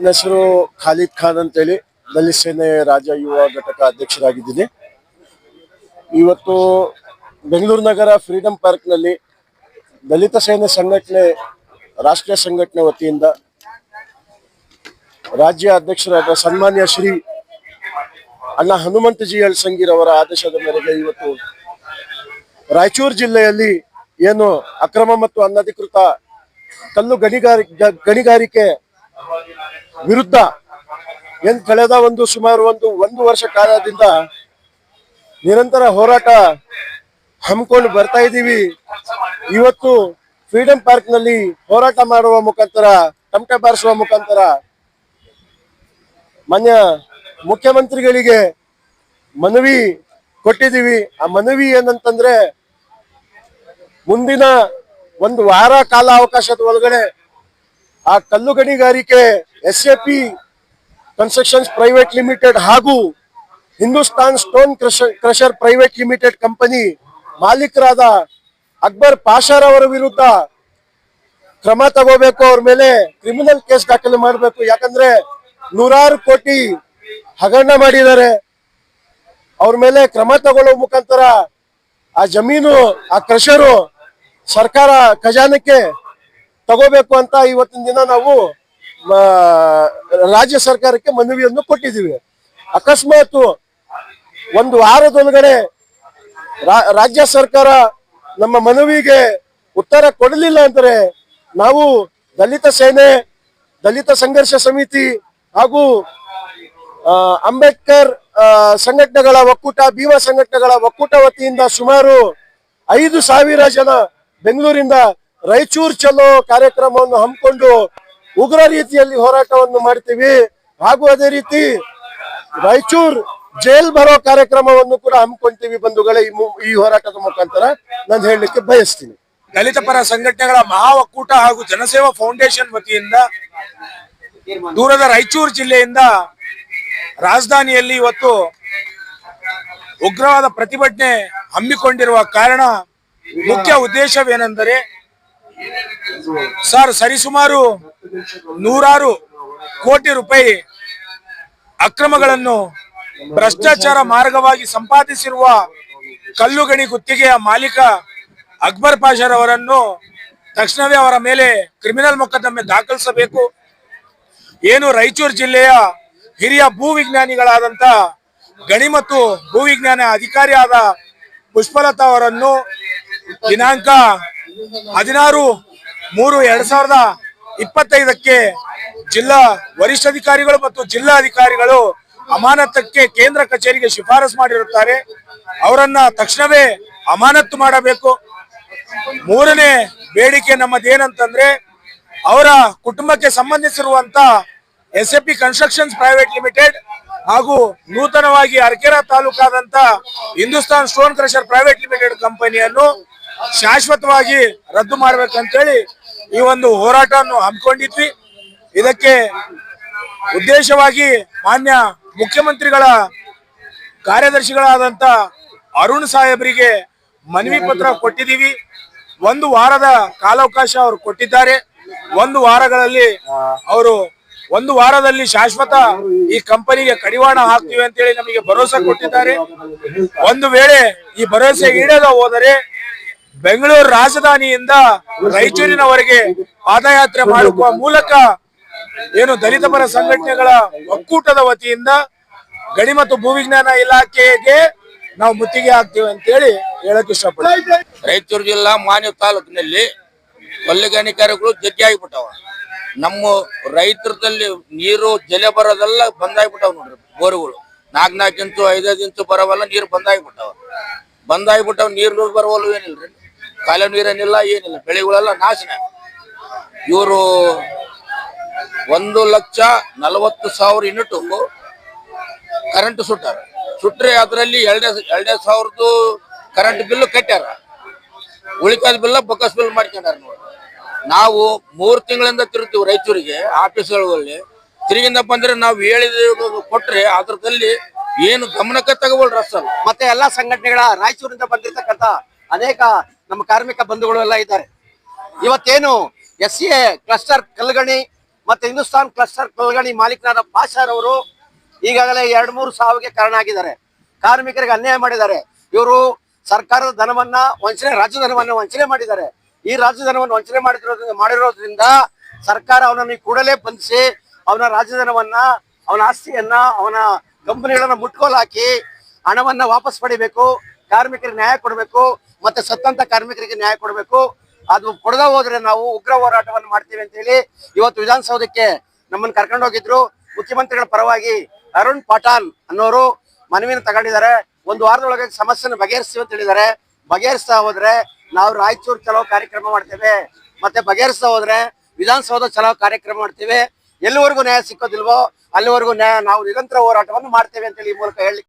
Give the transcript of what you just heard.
ನನ್ನ ಹೆಸರು ಖಾಲಿದ್ ಖಾನ್ ಅಂತೇಳಿ. ದಲಿತ ಸೇನೆ ರಾಜ್ಯ ಯುವ ಘಟಕ ಅಧ್ಯಕ್ಷರಾಗಿದ್ದೀನಿ. ಇವತ್ತು ಬೆಂಗಳೂರು ನಗರ ಫ್ರೀಡಂ ಪಾರ್ಕ್ನಲ್ಲಿ ದಲಿತ ಸೇನೆ ಸಂಘಟನೆ, ರಾಷ್ಟ್ರೀಯ ಸಂಘಟನೆ ವತಿಯಿಂದ ರಾಜ್ಯ ಅಧ್ಯಕ್ಷರಾದ ಸನ್ಮಾನ್ಯ ಶ್ರೀ ಅಣ್ಣ ಹನುಮಂತ ಜಿ ಅಳ್ಸಂಗಿರ್ ಅವರ ಆದೇಶದ ಮೇರೆಗೆ ಇವತ್ತು ರಾಯಚೂರು ಜಿಲ್ಲೆಯಲ್ಲಿ ಏನು ಅಕ್ರಮ ಮತ್ತು ಅನಧಿಕೃತ ಕಲ್ಲು ಗಣಿಗಾರಿ ಗಣಿಗಾರಿಕೆ ವಿರುದ್ಧ ಏನ್ ಕಳೆದ ಒಂದು ಸುಮಾರು ಒಂದು ಒಂದು ವರ್ಷ ಕಾಲದಿಂದ ನಿರಂತರ ಹೋರಾಟ ಹಮ್ಮಿಕೊಂಡು ಬರ್ತಾ ಇದ್ದೀವಿ. ಇವತ್ತು ಫ್ರೀಡಂ ಪಾರ್ಕ್ನಲ್ಲಿ ಹೋರಾಟ ಮಾಡುವ ಮುಖಾಂತರ ತಮಟೆ ಬಾರಿಸುವ ಮುಖಾಂತರ ಮಾನ್ಯ ಮುಖ್ಯಮಂತ್ರಿಗಳಿಗೆ ಮನವಿ ಕೊಟ್ಟಿದ್ದೀವಿ. ಆ ಮನವಿ ಏನಂತಂದ್ರೆ, ಮುಂದಿನ ಒಂದು ವಾರ ಕಾಲ ಅವಕಾಶದ ಒಳಗಡೆ ಆ ಕಲ್ಲು ಗಣಿಗಾರಿಕೆ S A P constructions private limited ಹಾಗೂ Hindustan stone crusher private limited company ಮಾಲೀಕರಾದ Akbar ಪಾಷಾರ್ ಅವರ ವಿರುದ್ಧ ಕ್ರಮ ತಗೋಬೇಕು ಅವ್ರ ಮೇಲೆ ಕ್ರಿಮಿನಲ್ ಕೇಸ್ ದಾಖಲೆ ಮಾಡಬೇಕು. ಯಾಕಂದ್ರೆ ನೂರಾರು ಕೋಟಿ ಹಗರಣ ಮಾಡಿದ್ದಾರೆ. ಅವ್ರ ಮೇಲೆ ಕ್ರಮ ತಗೊಳ್ಳೋ ಮುಖಾಂತರ ಆ ಜಮೀನು, ಆ ಕ್ರಷರು ಸರ್ಕಾರ ಖಜಾನಕ್ಕೆ ತಗೋಬೇಕು ಅಂತ ಇವತ್ತಿನ ದಿನ ನಾವು ರಾಜ್ಯ ಸರ್ಕಾರಕ್ಕೆ ಮನವಿಯನ್ನು ಕೊಟ್ಟಿದ್ದೀವಿ. ಅಕಸ್ಮಾತ್ ಒಂದು ವಾರದೊಳಗಡೆ ರಾಜ್ಯ ಸರ್ಕಾರ ನಮ್ಮ ಮನವಿಗೆ ಉತ್ತರ ಕೊಡಲಿಲ್ಲ ಅಂದರೆ ನಾವು ದಲಿತ ಸೇನೆ, ದಲಿತ ಸಂಘರ್ಷ ಸಮಿತಿ ಹಾಗೂ ಅಂಬೇಡ್ಕರ್ ಸಂಘಟನೆಗಳ ಒಕ್ಕೂಟ, ಭೀಮಾ ಸಂಘಟನೆಗಳ ಒಕ್ಕೂಟ ವತಿಯಿಂದ ಸುಮಾರು ಐದು ಸಾವಿರ ಜನ ಬೆಂಗಳೂರಿಂದ ರಾಯಚೂರು ಚಲೋ ಕಾರ್ಯಕ್ರಮವನ್ನು ಹಮ್ಮಿಕೊಂಡು ಉಗ್ರ ರೀತಿಯಲ್ಲಿ ಹೋರಾಟವನ್ನು ಮಾಡ್ತೀವಿ. ಹಾಗೂ ಅದೇ ರೀತಿ ರಾಯಚೂರು ಜೈಲ್ ಬರೋ ಕಾರ್ಯಕ್ರಮವನ್ನು ಕೂಡ ಹಮ್ಮಿಕೊಂತೀವಿ ಬಂಧುಗಳೇ ಈ ಹೋರಾಟದ ಮುಖಾಂತರ. ನಾನು ಹೇಳಲಿಕ್ಕೆ ಬಯಸ್ತೀನಿ. ದಲಿತ ಪರ ಸಂಘಟನೆಗಳ ಮಹಾ ಒಕ್ಕೂಟ ಹಾಗೂ ಜನಸೇವಾ ಫೌಂಡೇಶನ್ ವತಿಯಿಂದ ದೂರದ ರಾಯಚೂರು ಜಿಲ್ಲೆಯಿಂದ ರಾಜಧಾನಿಯಲ್ಲಿ ಇವತ್ತು ಉಗ್ರವಾದ ಪ್ರತಿಭಟನೆ ಹಮ್ಮಿಕೊಂಡಿರುವ ಕಾರಣ ಮುಖ್ಯ ಉದ್ದೇಶವೇನೆಂದರೆ ಸರ್, ಸರಿಸುಮಾರು ನೂರಾರು ಕೋಟಿ ರೂಪಾಯಿ ಅಕ್ರಮಗಳನ್ನು ಭ್ರಷ್ಟಾಚಾರ ಮಾರ್ಗವಾಗಿ ಸಂಪಾದಿಸಿರುವ ಕಲ್ಲುಗಣಿ ಗುತ್ತಿಗೆಯ ಮಾಲೀಕ ಅಕ್ಬರ್ ಪಾಷರ್ ಅವರನ್ನು ತಕ್ಷಣವೇ ಅವರ ಮೇಲೆ ಕ್ರಿಮಿನಲ್ ಮೊಕದ್ದಮೆ ದಾಖಲಿಸಬೇಕು. ಏನು ರಾಯಚೂರು ಜಿಲ್ಲೆಯ ಹಿರಿಯ ಭೂ ವಿಜ್ಞಾನಿಗಳಾದಂತ ಗಣಿ ಮತ್ತು ಭೂ ವಿಜ್ಞಾನ ಅಧಿಕಾರಿಯಾದ ಪುಷ್ಪಲತಾ ಅವರನ್ನು ದಿನಾಂಕ ಹದಿನಾರು, ಮೂರು, ಎರಡ್ ಸಾವಿರದ ಇಪ್ಪತ್ತೈದಕ್ಕೆ ಜಿಲ್ಲಾ ವರಿಷ್ಠಾಧಿಕಾರಿಗಳು ಮತ್ತು ಜಿಲ್ಲಾ ಅಧಿಕಾರಿಗಳು ಅಮಾನತಕ್ಕೆ ಕೇಂದ್ರ ಕಚೇರಿಗೆ ಶಿಫಾರಸು ಮಾಡಿರುತ್ತಾರೆ. ಅವರನ್ನ ತಕ್ಷಣವೇ ಅಮಾನತ್ತು ಮಾಡಬೇಕು. ಮೂರನೇ ಬೇಡಿಕೆ ನಮ್ಮದೇನಂತಂದ್ರೆ, ಅವರ ಕುಟುಂಬಕ್ಕೆ ಸಂಬಂಧಿಸಿರುವಂತ S AP constructions private limited ಹಾಗೂ ನೂತನವಾಗಿ ಅರ್ಕೆರಾ ತಾಲೂಕಾದಂತ Hindustan stone crusher private limited ಕಂಪನಿಯನ್ನು ಶಾಶ್ವತವಾಗಿ ರದ್ದು ಮಾಡ್ಬೇಕಂತೇಳಿ ಈ ಒಂದು ಹೋರಾಟವನ್ನು ಹಮ್ಮಿಕೊಂಡಿದ್ವಿ. ಇದಕ್ಕೆ ಉದ್ದೇಶವಾಗಿ ಮಾನ್ಯ ಮುಖ್ಯಮಂತ್ರಿಗಳ ಕಾರ್ಯದರ್ಶಿಗಳಾದಂತ ಅರುಣ್ ಸಾಹೇಬರಿಗೆ ಮನವಿ ಪತ್ರ ಕೊಟ್ಟಿದ್ದೀವಿ. ಒಂದು ವಾರದ ಕಾಲಾವಕಾಶ ಅವರು ಕೊಟ್ಟಿದ್ದಾರೆ. ಒಂದು ವಾರಗಳಲ್ಲಿ ಅವರು ಒಂದು ವಾರದಲ್ಲಿ ಶಾಶ್ವತ ಈ ಕಂಪನಿಗೆ ಕಡಿವಾಣ ಹಾಕ್ತೀವಿ ಅಂತೇಳಿ ನಮಗೆ ಭರವಸೆ ಕೊಟ್ಟಿದ್ದಾರೆ. ಒಂದು ವೇಳೆ ಈ ಭರವಸೆ ಈಡೇದ ಹೋದರೆ ಬೆಂಗಳೂರು ರಾಜಧಾನಿಯಿಂದ ರಾಯಚೂರಿನವರೆಗೆ ಪಾದಯಾತ್ರೆ ಮಾಡುವ ಮೂಲಕ ಏನು ದಲಿತ ಪರ ಸಂಘಟನೆಗಳ ಒಕ್ಕೂಟದ ವತಿಯಿಂದ ಗಣಿ ಮತ್ತು ಭೂವಿಜ್ಞಾನ ಇಲಾಖೆಗೆ ನಾವು ಮುತ್ತಿಗೆ ಹಾಕ್ತೀವಿ ಅಂತೇಳಿ ಹೇಳಕ್ಕೆ ಇಷ್ಟಪಡ್ತೀವಿ ರಾಯಚೂರು ಜಿಲ್ಲಾ ಮಾನ್ಯ ತಾಲೂಕಿನಲ್ಲಿ ಕೊಲ್ಲಿಗಣಿಕಾರಗಳು ಜಗ್ಗಿ ಆಗಿಬಿಟ್ಟವ. ನಮ್ಮ ರೈತರದಲ್ಲಿ ನೀರು ಜಲೆ ಬರೋದೆಲ್ಲ ಬಂದಾಗ್ಬಿಟ್ಟವ ನೋಡ್ರಿ, ಬೋರ್ಗಳು. ನಾಲ್ಕು ನಾಲ್ಕು ಇಂಚು ಐದೈದು ಇಂಚು ಬರೋವೆಲ್ಲ ನೀರು ಬಂದಾಗ್ಬಿಟ್ಟವ ಬಂದಾಗ್ಬಿಟ್ಟವ ನೀರ್ ನೀರು ಬರವಲ್ಲು ಏನಿಲ್ರಿ? ಕಾಲ ನೀರೇನಿಲ್ಲ ಏನಿಲ್ಲ ಬೆಳೆಗಳೆಲ್ಲ ನಾಶನ. ಇವರು ಒಂದು ಲಕ್ಷ ನಲವತ್ತು ಸಾವಿರ ಯೂನಿಟ್ ಕರೆಂಟ್ ಸುಟ್ಟಾರ. ಸುಟ್ಟರೆ ಅದರಲ್ಲಿ ಎರಡೇ ಎರಡೇ ಸಾವಿರದ್ದು ಕರೆಂಟ್ ಬಿಲ್ ಕಟ್ಟ್ಯಾರ. ಉಳಿಕಾದ ಬಿಲ್ಲ ಬೊಕ್ಕಸ್ ಬಿಲ್ ಮಾಡ್ಕೊಂಡಾರ ನೋಡಿ. ನಾವು ಮೂರು ತಿಂಗಳಿಂದ ತಿರುತ್ತೀವಿ ರೈತರಿಗೆ ಆಫೀಸ್ಗಳಲ್ಲಿ. ತಿರುಗಿಂದ ಬಂದ್ರೆ ನಾವು ಹೇಳಿದ ಕೊಟ್ರೆ ಅದ್ರದಲ್ಲಿ ಏನು ಗಮನಕ್ಕೆ ತಗೋಬಲ್ ರಸ್ತಲ್ ಮತ್ತೆ ಎಲ್ಲಾ ಸಂಘಟನೆಗಳ ರಾಯಚೂರಿಂದ ಬಂದಿರತಕ್ಕಂತ ಅನೇಕ ನಮ್ಮ ಕಾರ್ಮಿಕ ಬಂಧುಗಳು ಎಲ್ಲ ಇದ್ದಾರೆ. ಇವತ್ತೇನು ಎಸ್ ಸಿ ಕ್ಲಸ್ಟರ್ ಕಲ್ಗಣಿ ಮತ್ತೆ ಹಿಂದೂಸ್ತಾನ್ ಕ್ಲಸ್ಟರ್ ಕಲ್ಗಣಿ ಮಾಲೀಕರಾದ ಪಾಷಾರವರು ಈಗಾಗಲೇ ಎರಡ್ ಮೂರು ಸಾವಿಗೆ ಕಾರಣ ಆಗಿದ್ದಾರೆ. ಕಾರ್ಮಿಕರಿಗೆ ಅನ್ಯಾಯ ಮಾಡಿದ್ದಾರೆ. ಇವರು ಸರ್ಕಾರದ ಧನವನ್ನ ವಂಚನೆ ರಾಜ್ಯ ಧನವನ್ನ ವಂಚನೆ ಮಾಡಿದ್ದಾರೆ. ಈ ರಾಜ್ಯ ಧನವನ್ನು ವಂಚನೆ ಮಾಡಿರೋದ್ರಿಂದ ಮಾಡಿರೋದ್ರಿಂದ ಸರ್ಕಾರ ಅವನನ್ನು ಕೂಡಲೇ ಬಂಧಿಸಿ, ಅವನ ರಾಜಧನವನ್ನ ಅವನ ಆಸ್ತಿಯನ್ನ, ಅವನ ಕಂಪನಿಗಳನ್ನ ಮುಟ್ಕೋಲ್ ಹಾಕಿ ಹಣವನ್ನ ವಾಪಸ್ ಪಡಿಬೇಕು, ಕಾರ್ಮಿಕರಿಗೆ ನ್ಯಾಯ ಕೊಡಬೇಕು, ಮತ್ತೆ ಸತ್ತಂತ ಕಾರ್ಮಿಕರಿಗೆ ನ್ಯಾಯ ಕೊಡಬೇಕು. ಅದು ಕೊಡದ ಹೋದ್ರೆ ನಾವು ಉಗ್ರ ಹೋರಾಟವನ್ನು ಮಾಡ್ತೀವಿ ಅಂತ ಹೇಳಿ ಇವತ್ತು ವಿಧಾನಸೌಧಕ್ಕೆ ನಮ್ಮನ್ನು ಕರ್ಕೊಂಡು ಹೋಗಿದ್ರು. ಮುಖ್ಯಮಂತ್ರಿಗಳ ಪರವಾಗಿ ಅರುಣ್ ಪಠಾಣ್ ಅನ್ನೋರು ಮನವಿನ ತಗೊಂಡಿದ್ದಾರೆ. ಒಂದು ವಾರದೊಳಗೆ ಸಮಸ್ಯೆನ ಬಗೆಹರಿಸ್ತೀವಿ ಅಂತ ಹೇಳಿದ್ದಾರೆ. ಬಗೆಹರಿಸ್ತಾ ಹೋದ್ರೆ ನಾವು ರಾಯಚೂರು ಚಲೋ ಕಾರ್ಯಕ್ರಮ ಮಾಡ್ತೇವೆ. ಮತ್ತೆ ಬಗೆಹರಿಸ್ತಾ ಹೋದ್ರೆ ವಿಧಾನಸೌಧ ಚಲೋ ಕಾರ್ಯಕ್ರಮ ಮಾಡ್ತೇವೆ. ಎಲ್ಲಿವರೆಗೂ ನ್ಯಾಯ ಸಿಕ್ಕೋದಿಲ್ವೋ ಅಲ್ಲಿವರೆಗೂ ನ್ಯಾಯ ನಾವು ನಿರಂತರ ಹೋರಾಟವನ್ನು ಮಾಡ್ತೇವೆ ಅಂತ ಹೇಳಿ ಈ ಮೂಲಕ ಹೇಳಿ